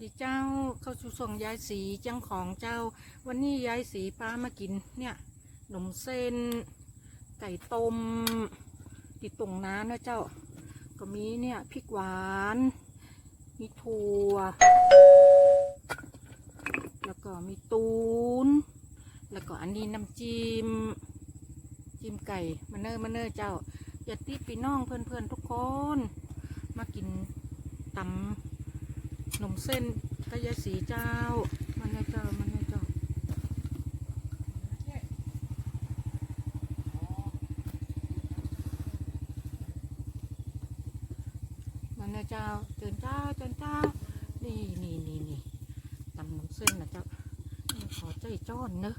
สู่ส่งยายสีจังของเจ้า วันนี้ยายสีป้ามากินเนี่ยขนมเส้น ไก่ต้มติดตรงน้ำนะเจ้า ก็มีเนี่ยพริกหวาน มีถั่ว แล้วก็มีตูน แล้วก็อันนี้น้ำจิ้มจิ้มไก่มาเนอร์มาเนอร์เจ้าอย่าติดพี่น้องเพื่อนๆทุกคน มากินตำ นมเส้นกะยายสีเจ้า มันนอเจ้า มันนอเจ้า มันนะเจ้าเจินเจ้าเจินเจ้า นี่นี่นี่นี่ตำน้ำเส้นนะเจ้านี่ขอใจจ้อนเนอะ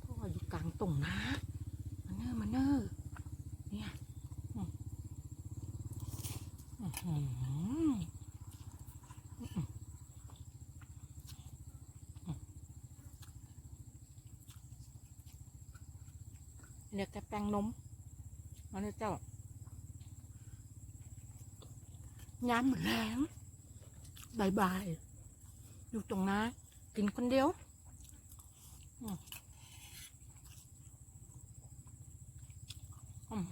เพราะว่าอยู่กลางตรงนะมันเนอมันเนอเนี่ยอืมอื้อหืออื้อหือ เหลือแต่แป้งนมมันนะเจ้ายามหมดแล้วบายบายอยู่ตรงนั้นกินคนเดียวอืมอืม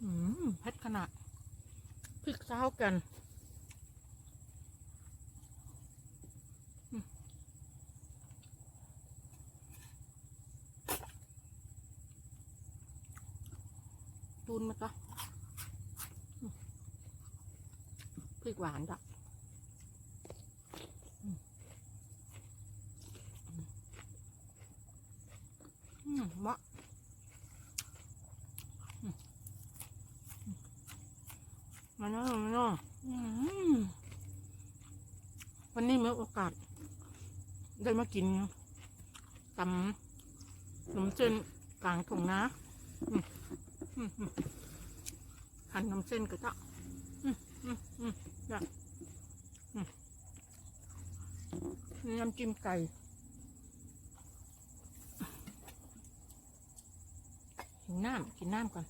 อืมเผ็ดขนาดพริกเช้ากัน นมาจ้ะพริกหวานจ้ะอืมมเหมาะมอืมมาเนาะมาเนาะอืมวันนี้มีโอกาส ได้มากินตำขนมเส้นกลางถุงนะ หั่นขนมเส้นก็จะอืมอืมจ้นี่น้ำจิ้มไก่กินน้ำกินน้ำก่อน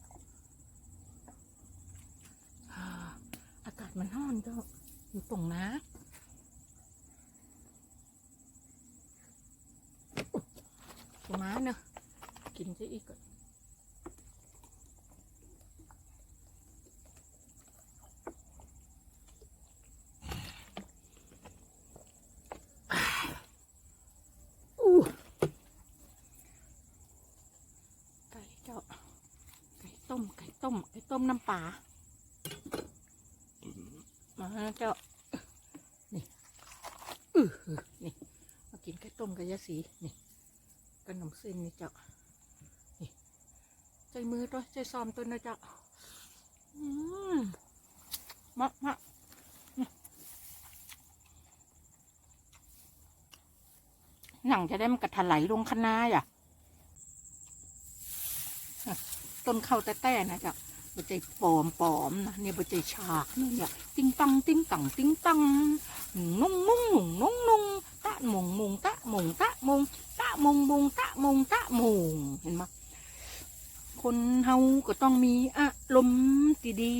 อากาศมันร้อนเจ้าอยู่ตรงนะตรงน้าเนอะกินซะอีกก่อน อู้ไก่เจ้า ไก่ ต้มไก่ต้มไก่ต้มน้ำปลามาเจ้า นี่อืออนี่ มากินไก่ต้มกับยาสี นี่ขนมเส้นนี่เจ้า นี่ ใจมือตัวใจซ้อมตัวนะเจ้า อืมมะมะหนังจะได้มันกระถลายลงคณะอะ ต้นข้าวแต่แต่นะจ๊ะบใจปลอมปอมๆนะเนี่ยบใจฉากนี่เนี่ยติ้งตังติ้งตังติ้งตังนุ่งนุ่งนุ่งนุ่งนุ่งตะมงมงตะมงตะมงตะมงมงตะมงตะมงเห็นไหมคนเฮาก็ต้องมีอารมณ์ดี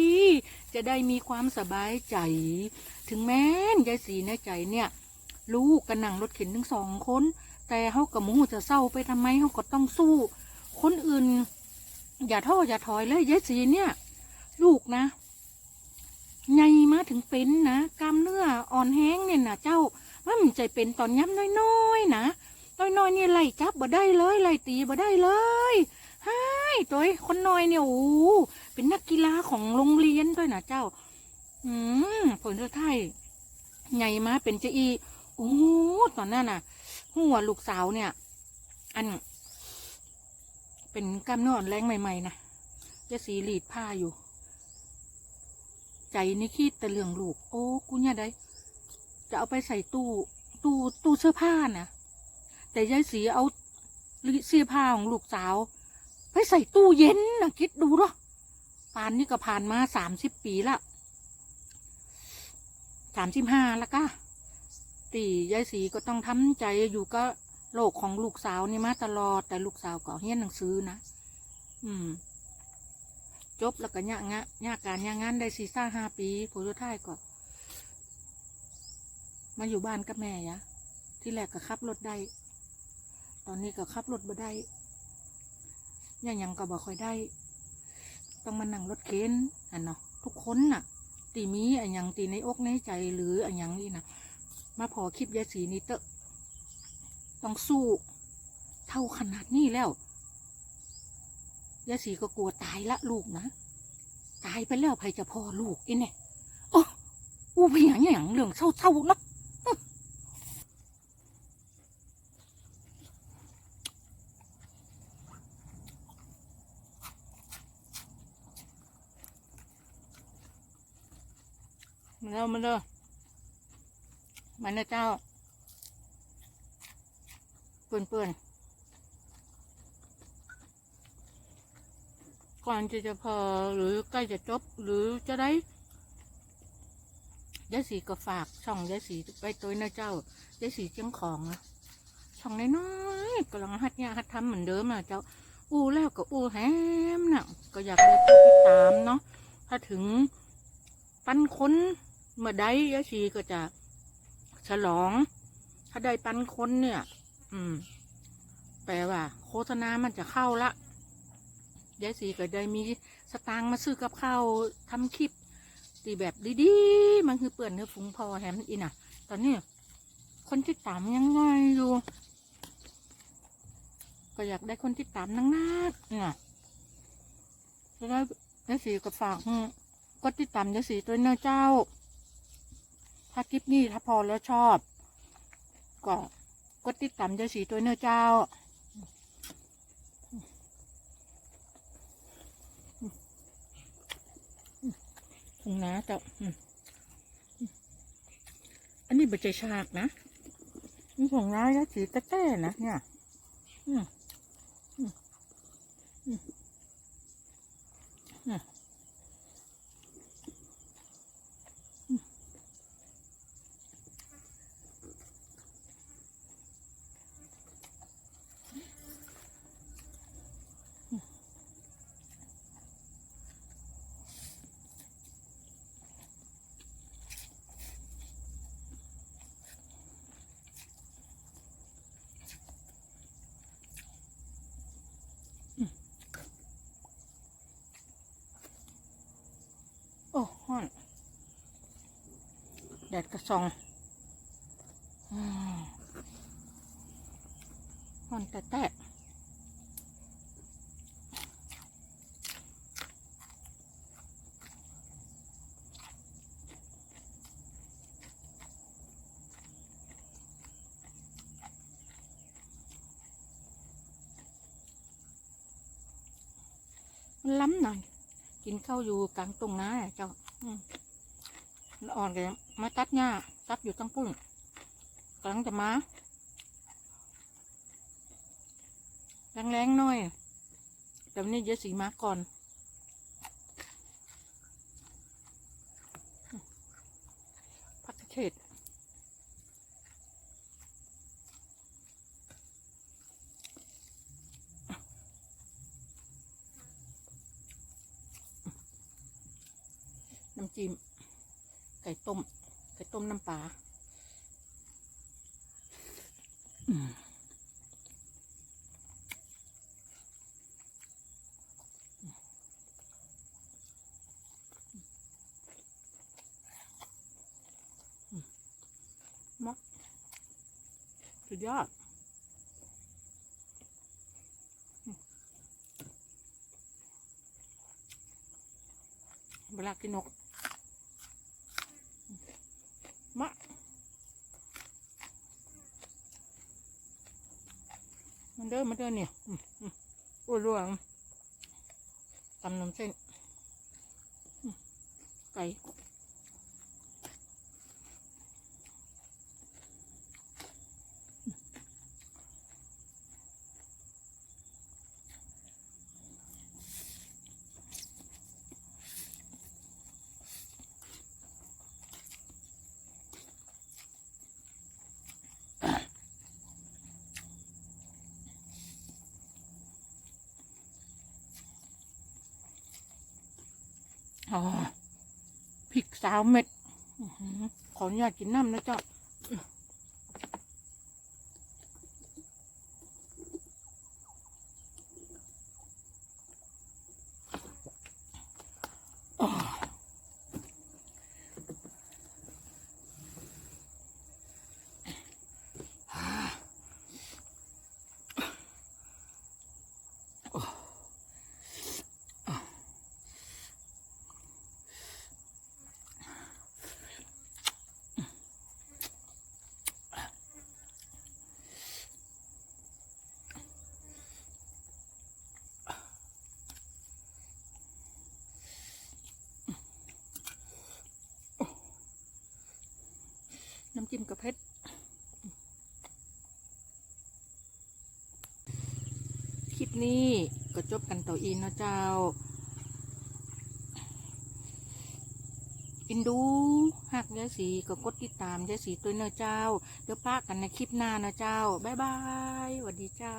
ๆจะได้มีความสบายใจ ถึงแม้นยายสีในใจเนี่ย ลูกกันนั่งรถเข็นทั้งสองคน แต่เฮากับมูจะเศร้าไปทำไมเฮาก็ต้องสู้ คนอื่น อย่าท้ออย่าถอยเลยยายสีเนี่ย ลูกนะใหญ่มาถึงเป็นนะกล้ามเนื้ออ่อนแห้งเนี่ยนะเจ้าว่ามันใจเป็นตอนย้ำน้อยๆนะน้อยๆเนี่ยไล่จับบ่ได้เลยไล่ตีบ่ได้เลยฮ่ายตัวคนน้อยเนี่ยโอ้เป็นนักกีฬาของโรงเรียนด้วยนะเจ้า อืมผลสุดท้ายใหญ่มาเป็นเจอีโอ้ตอนนั้นน่ะ หัวลูกสาวเนี่ย อัน เป็นกล้ามเนื้อแรงใหม่ๆนะจะสีหลีดผ้าอยู่ ใจนี่คิดแต่เรื่องลูก โอ้กูเนี่ยได้ จะเอาไปใส่ตู้ ตู้ตู้เสื้อผ้านะแต่ยายสีเอาเสื้อผ้าของลูกสาว ไปใส่ตู้เย็นนะคิดดูเนาะปานนี่ก็ผ่านมาสามสิบปีละสามสิบห้าแล้วก็ตียายสีก็ต้องทำใจอยู่ก็ โลกของลูกสาวนี่มาตลอด แต่ลูกสาวก็เรียนหนังสือนะ อืม จบแล้วก็ยากงะยากการยากงานได้สี่ซ่าห้าปีผลสุดท้ายก็มาอยู่บ้านกับแม่ยะ ที่แรกก็ขับรถได้ ตอนนี้ก็ขับรถบ่ได้ยังยังก็บ่ค่อยได้ ต้องมานั่งรถเข็นอันเนาะทุกคนน่ะ ตีมีอันยังตีในอกในใจหรืออันยังนี่นะมาพอคลิปยาสีนี่เตอะ ต้องสู้เท่าขนาดนี้แล้วยายสีก็กลัวตายละลูกนะ ตายไปแล้วใครจะพอลูกอีเนี่ยโอ้อู้ไปอย่างอย่างเรื่องเศร้าๆเนาะมาเร็วมาเร็วมานะเจ้า ปื่อนเปื่อนๆก่อนจะจะพอหรือใกล้จะจบหรือจะได้ยายสีก็ฝากช่องยายสีไปตัวนะเจ้ายายสีเจียงของนะช่องน้อยๆกำลังฮัดเนี่ยฮัดทำเหมือนเดิมนะเจ้าอู้แล้วก็อู้แฮมน่ะ ก็อยากได้ติดตามเนาะถ้าถึงปันค้นเมื่อใดยายสีก็จะฉลอง ถ้าได้ปันค้นเนี่ย อืม แปลว่า โฆษณามันจะเข้าละยายสีก็ได้มีสตางค์มาซื้อกับข้าวทำคลิปตีแบบดีๆ มันคือเปื่อนเนื้อฟุ้งพอแฮมอีน่ะ ตอนนี้คนที่ตามยังไงอยู่ก็อยากได้คนที่ตามนังนักเนี่ยจะได้ยายสีก็ฝากกดติดตามยายสีตัวเนื้อเจ้า ถ้าคลิปนี้ถ้าพอแล้วชอบ ก็ กดติดตามยาสีตัวเนื้อเจ้าถุงนะเจ้าอันนี้บะใจชากนะนี่ถุงน้ายะสีตะแต้นะเนี่ยอืมอืมอืมโอ้ฮ้อน แดดกระซองอืมฮ้อนแต่แต่มันล้ำหน่อย กินข้าวอยู่กลางตรงน้าอะเจ้า อ่อนกันมาตัดหญ้าตัดอยู่ตั้งปุ้นกำลังจะมาแรงๆหน่อยแต่วันนี้เยอะสีมาก่อนพักเขตน้ำจิ้ม ไก่ต้ม ไก่ต้มน้ำปลามอืมมะสุดยอดเวลากินนก มะ มันเดินมันเดินเนี่ยอืมอืมโอ้ยรวงตำน้ำเส้นไก่อ๋อพริก สาวเม็ดขออนุญาตกินน้ำนะเจ้า น้ำจิ้มกับเพชรคลิปนี้ก็จบกันต่ออีนนะเจ้า อินดูหากยายสีก็กดติดตามยายสีตัวเนาะเจ้า เดี๋ยวป้ากันในคลิปหน้านะเจ้า บ๊ายบายสวัสดีเจ้า